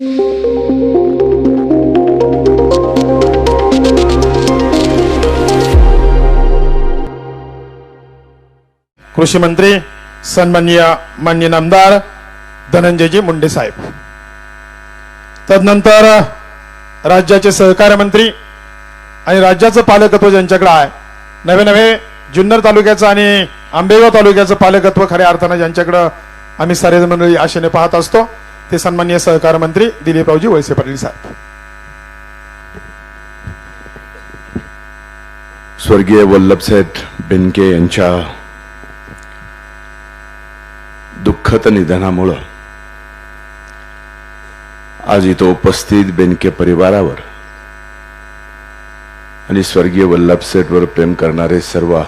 कृषी मंत्री सन्माननीय मान्य आमदार धनंजयजी मुंडे साहेब. तदनंतर राज्याचे सहकार मंत्री आणि राज्याचं पालकत्व ज्यांच्याकडे आहे नवे नवे जुन्नर तालुक्याचं आणि आंबेगाव तालुक्याचं पालकत्व खऱ्या अर्थानं ज्यांच्याकडं आम्ही सारे मंडळी आशेने पाहत असतो. ते सन्मान्य सहकार मंत्री दिलीपरावजी वळसे पाटील साहेब. स्वर्गीय वल्लभसेठ बेनके यांच्या दुःखद निधनामुळं आज इथं उपस्थित बेनके परिवारावर आणि स्वर्गीय वल्लभसेठवर प्रेम करणारे सर्व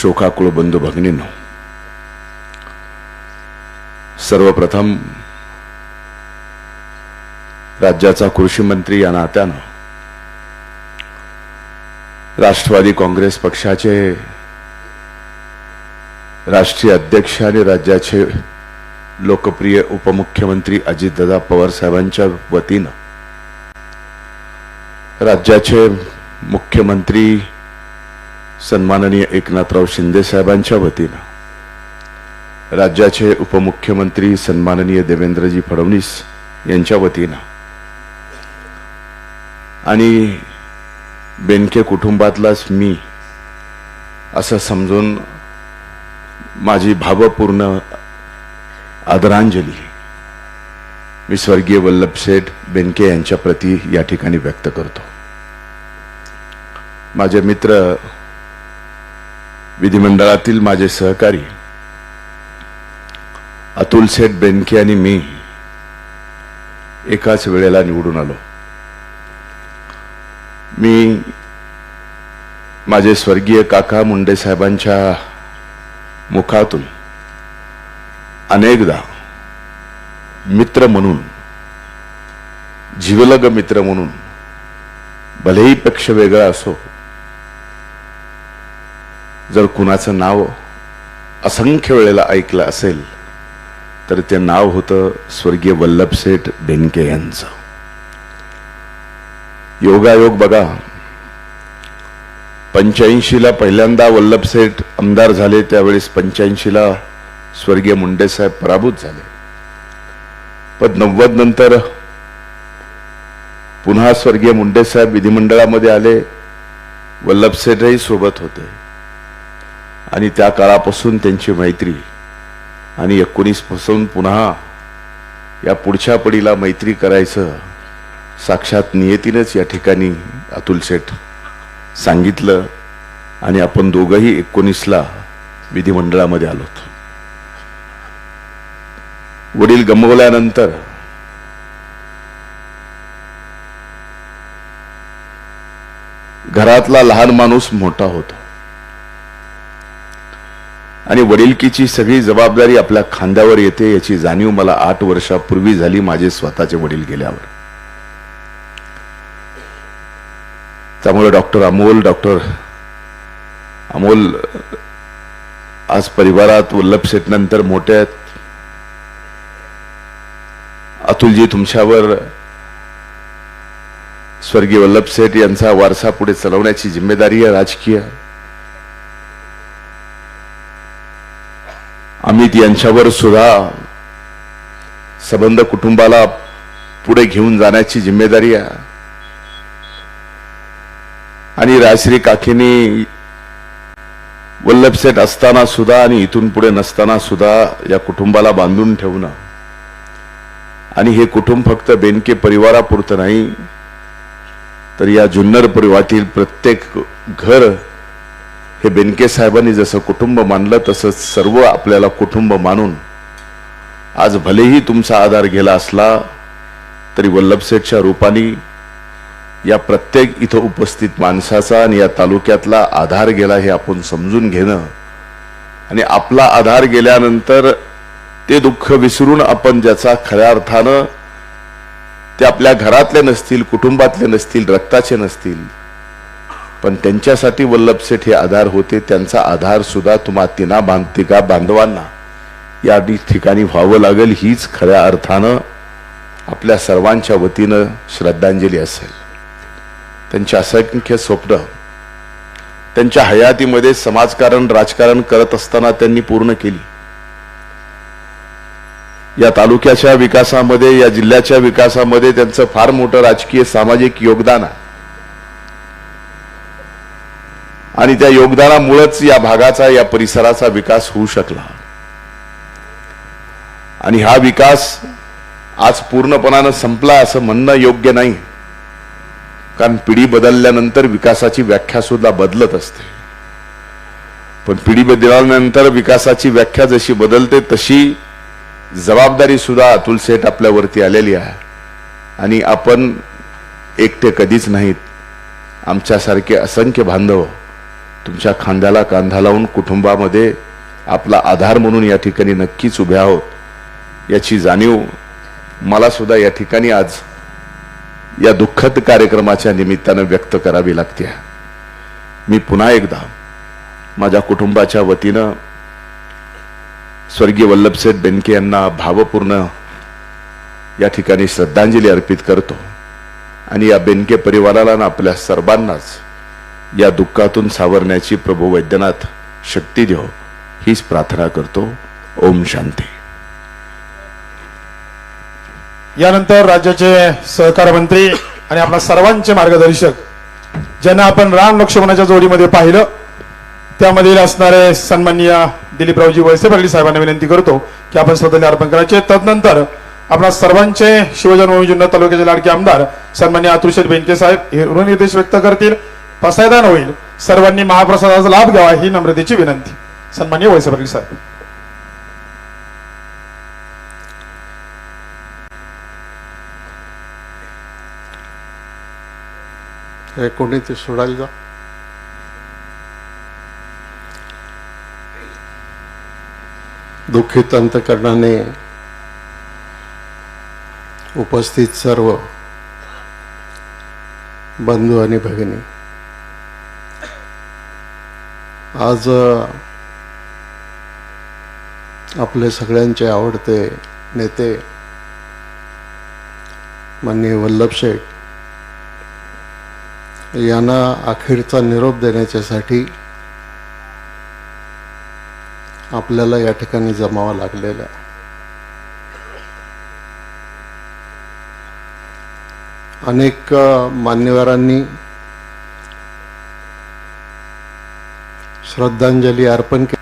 शोकाकुळ बंधू भगिनींनो सर्वप्रथम राज्याचा कृषी मंत्री या नात्यानं राष्ट्रवादी काँग्रेस पक्षाचे राष्ट्रीय अध्यक्ष आणि राज्याचे लोकप्रिय उपमुख्यमंत्री अजितदादा पवार साहेबांच्या वतीनं राज्याचे मुख्यमंत्री सन्माननीय एकनाथराव शिंदे साहेबांच्या वतीनं राज्याचे उपमुख्यमंत्री सन्माननीय देवेंद्रजी फडणवीस यांच्या वतीनं. आणि बेनके कुटुंबातलाच मी असं समजून माझी भावपूर्ण आदरांजली मी स्वर्गीय वल्लभसेठ बेनके यांच्या प्रती या ठिकाणी व्यक्त करतो. माझे मित्र विधिमंडळातील माझे सहकारी अतुल सेठ बेनके आणि मी एकाच वेळेला निवडून आलो. मी माझे स्वर्गीय काका मुंडे साहेबांच्या मुखातून अनेकदा मित्र म्हणून जिवलग मित्र म्हणून भलेही पक्ष वेगळा असो जर कुणाचं नाव असंख्य वेळेला ऐकलं असेल तर ते नाव होतं स्वर्गीय वल्लभसेठ बेनके यांचं. योगायोग बघा. पंच्याऐंशीला पहिल्यांदा वल्लभसेठ आमदार झाले त्यावेळेस पंच्याऐंशीला स्वर्गीय मुंडे साहेब पराभूत झाले. पण नव्वद नंतर पुन्हा स्वर्गीय मुंडे साहेब विधिमंडळामध्ये आले वल्लभसेठही सोबत होते. आणि त्या काळापासून त्यांची मैत्री आणि एकोणीसपासून पुन्हा या पुढच्या पडीला मैत्री करायचं साक्षात नियतीनंच या ठिकाणी अतुल शेठ सांगितलं आणि आपण दोघंही एकोणीसला विधिमंडळामध्ये आलोत वडील गमवल्यानंतर घरातला लहान माणूस मोठा होतो. आणि वडिलकीची सगळी जबाबदारी आपल्या खांद्यावर येते याची जाणीव मला आठ वर्षापूर्वी झाली माझे स्वतःचे वडील गेल्यावर. त्यामुळे डॉक्टर अमोल डॉक्टर अमोल आज परिवारात वल्लभ शेठ नंतर मोठे आहेत. अतुलजी तुमच्यावर स्वर्गीय वल्लभ शेठ यांचा वारसा पुढे चालवण्याची जिम्मेदारी आहे राजकीय. अमित यांच्यावर सुद्धा संबंध कुटुंबाला पुढे घेऊन जाण्याची जिम्मेदारी आहे. आणि राजश्री काकीनी वल्लभसेठ असताना सुद्धा आणि इथून पुढे नसताना सुद्धा या कुटुंबाला बांधून ठेवणं. आणि हे कुटुंब फक्त बेनके परिवारापुरतं नाही तर या जुन्नर परिवारातील प्रत्येक घर हे बेनके साहेबांनी जसं कुटुंब मानलं तसं सर्व आपल्याला कुटुंब मानून आज भलेही तुमचा आधार गेला असला तरी वल्लभसेठच्या रूपाने या प्रत्येक इथं उपस्थित माणसाचा आणि या तालुक्यातला आधार गेला हे आपण समजून घेणं. आणि आपला आधार गेल्यानंतर ते दुःख विसरून आपण ज्याचा खऱ्या अर्थानं ते आपल्या घरातले नसतील कुटुंबातले नसतील रक्ताचे नसतील पण त्यांच्यासाठी वल्लभसेठ हे आधार होते त्यांचा आधार सुद्धा तुम्हा तिना बांध बांधवांना? या ठिकाणी व्हावं लागेल हीच खऱ्या अर्थानं आपल्या सर्वांच्या वतीनं श्रद्धांजली असेल. त्यांची असंख्य स्वप्न त्यांच्या हयातीमध्ये समाजकारण राजकारण करत असताना त्यांनी पूर्ण केली. या तालुक्याच्या विकासामध्ये या जिल्ह्याच्या विकासामध्ये त्यांचं फार मोठं राजकीय सामाजिक योगदान आहे. आणि त्या योगदानामुळेच या भागाचा या परिसराचा विकास होऊ शकला. आणि हा विकास आज पूर्णपणानं संपला असं म्हणणं योग्य नाही. कारण पिढी बदलल्यानंतर विकासाची व्याख्या सुद्धा बदलत असते. पण पिढी बदलल्यानंतर विकासाची व्याख्या जशी बदलते तशी जबाबदारी सुद्धा अतुल सेठ आपल्यावरती आलेली आहे. आणि आपण एकटे कधीच नाहीत. आमच्यासारखे असंख्य बांधव तुमच्या खांद्याला कांदा लावून कुटुंबामध्ये आपला आधार म्हणून या ठिकाणी नक्कीच उभे आहोत. याची जाणीव मला सुद्धा या ठिकाणी आज या दुःखद कार्यक्रमाच्या निमित्तानं व्यक्त करावी लागते. मी पुन्हा एकदा माझ्या कुटुंबाच्या वतीनं स्वर्गीय वल्लभसेठ बेनके यांना भावपूर्ण या ठिकाणी श्रद्धांजली अर्पित करतो आणि या बेनके परिवाराला आणि आपल्या सर्वांनाच या दुःखातून सावरण्याची प्रभू वैद्यनाथ शक्ती देव हीच प्रार्थना करतो. ओम शांती. यानंतर राज्याचे सहकार मंत्री आणि आपल्या सर्वांचे मार्गदर्शक ज्यांना आपण राम लक्ष्मणाच्या जोडीमध्ये पाहिलं त्यामधील असणारे सन्माननीय दिलीपरावजी वळसे पाटील साहेबांना विनंती करतो की आपण श्रद्धांजली अर्पण करायचे. तदनंतर आपल्या सर्वांचे शिवजन्मभूमी जुन्नर तालुक्याचे लाडके आमदार सन्मान्य अतुलशेठ बेंके साहेब हे ऋणनिर्देश व्यक्त करतील. पसायदान होईल. सर्वांनी महाप्रसादाचा लाभ घ्यावा ही नम्रतेची विनंती. सन्मान्य वैसे पाटील साहेब. हे कोणी ते सोडायला जा. दुःखित अंतकरणाने उपस्थित सर्व बंधू आणि भगिनी आज आपले सगळ्यांचे आवडते नेते माननीय वल्लभ शेठ यांना अखेरचा निरोप देण्याच्यासाठी आपल्याला या ठिकाणी जमावा लागलेला आहे. अनेक मान्यवरांनी श्रद्धांजली अर्पण केली.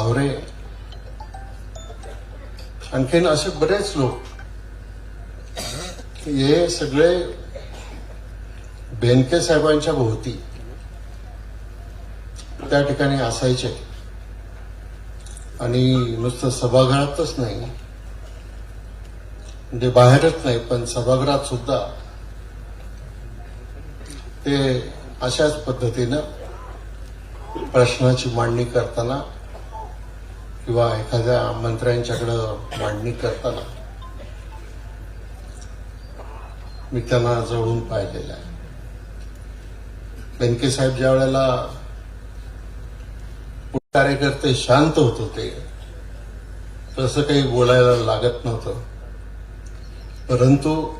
आवरे. आणखीन असे बरेच लोक. हे सगळे बेनके साहेबांच्या भोवती. त्या ठिकाणी असायचे. आणि नुसतं सभागृहातच नाही. म्हणजे बाहेरच नाही पण सभागृहात सुद्धा. ते अशाच पद्धतीनं प्रश्नाची मांडणी करताना किंवा एखाद्या मंत्र्यांच्याकडं मांडणी करताना मी त्यांना जवळून पाहिलेलं आहे. बेनके साहेब ज्या वेळेला कार्यकर्ते शांत होत होते तसं काही बोलायला लागत नव्हतं. परंतु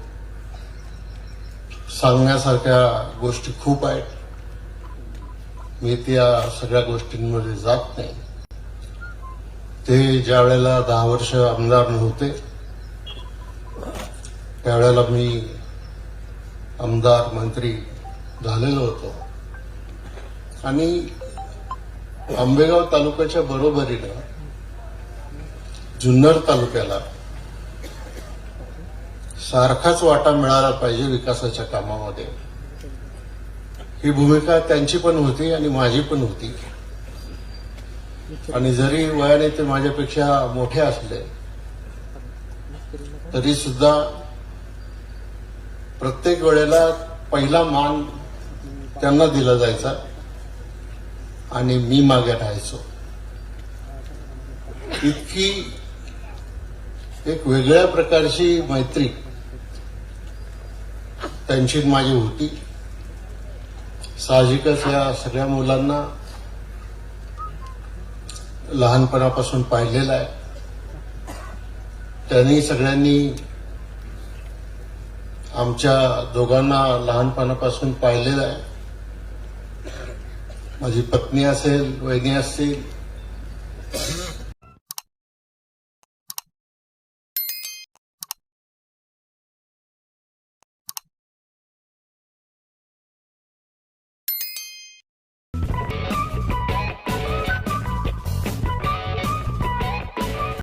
सांगण्यासारख्या गोष्टी खूप आहेत. मी त्या सगळ्या गोष्टींमध्ये जात नाही. ते ज्या वेळेला दहा वर्ष आमदार नव्हते त्यावेळेला मी आमदार मंत्री झालेलो होतो. आणि आंबेगाव तालुक्याच्या बरोबरीनं जुन्नर तालुक्याला सारखाच वाटा मिळाला पाहिजे विकासाच्या कामामध्ये. ही भूमिका त्यांची पण होती आणि माझी पण होती. आणि जरी वयाने ते माझ्यापेक्षा मोठे असले तरी सुद्धा प्रत्येक वेळेला पहिला मान त्यांना दिला जायचा आणि मी मागे राहायचो. इतकी एक वेगळ्या प्रकारची मैत्री त्यांची माझी होती. साहजिकच या सगळ्या मुलांना लहानपणापासून पाहिलेला आहे. त्यांनी सगळ्यांनी आमच्या दोघांना लहानपणापासून पाहिलेलं आहे. माझी पत्नी असेल वहिनी असतील